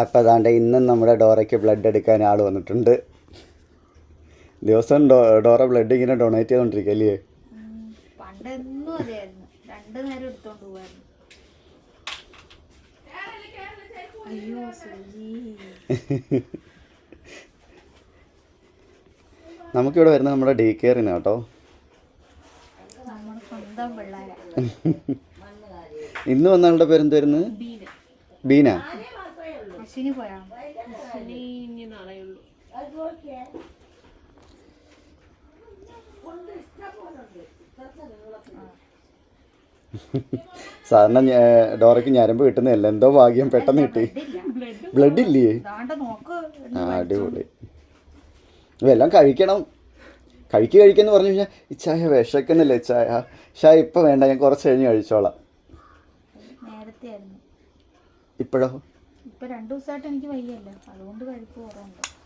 അപ്പോൾ അതാണ്ട് ഇന്നും നമ്മുടെ ഡോറയ്ക്ക് ബ്ലഡ് എടുക്കാൻ ആൾ വന്നിട്ടുണ്ട്. ദിവസം ഡോ ഡോറ ബ്ലഡ് ഇങ്ങനെ ഡൊണേറ്റ് ചെയ്തുകൊണ്ടിരിക്കുക അല്ലേ നമുക്കിവിടെ വരുന്നത് നമ്മുടെ ഡേ കെയറിന് കേട്ടോ ഇന്ന് വന്ന ആളുടെ പേരെന്ത് വരുന്നത്? ബീന്. ബീന. അശ്വിനി പോയാ ഇനി നാളെയുള്ളൂ സാധാരണ ഞ- ഡോറയ്ക്ക് ഞരമ്പ് കിട്ടുന്നില്ല എന്തോ ഭാഗ്യം പെട്ടെന്ന് കിട്ടി. ബ്ലഡ് ഇല്ലേ അടിപൊളി. ഇതെല്ലാം കഴിക്കണം. കഴിക്കുക കഴിക്കുന്നു പറഞ്ഞു കഴിഞ്ഞാൽ ഇച്ചായ വിശക്കുന്നില്ല ഇച്ചായ ഷാ ഇപ്പം വേണ്ട ഞാൻ കുറച്ച് കഴിഞ്ഞ് കഴിച്ചോളാം. നേരത്തെ ആയിരുന്നു ഇപ്പോഴോ? ഇപ്പൊ രണ്ടു ദിവസമായിട്ട് എനിക്ക് വയ്യല്ലോ. അതുകൊണ്ട് കഴിപ്പ് കുറവുണ്ട്.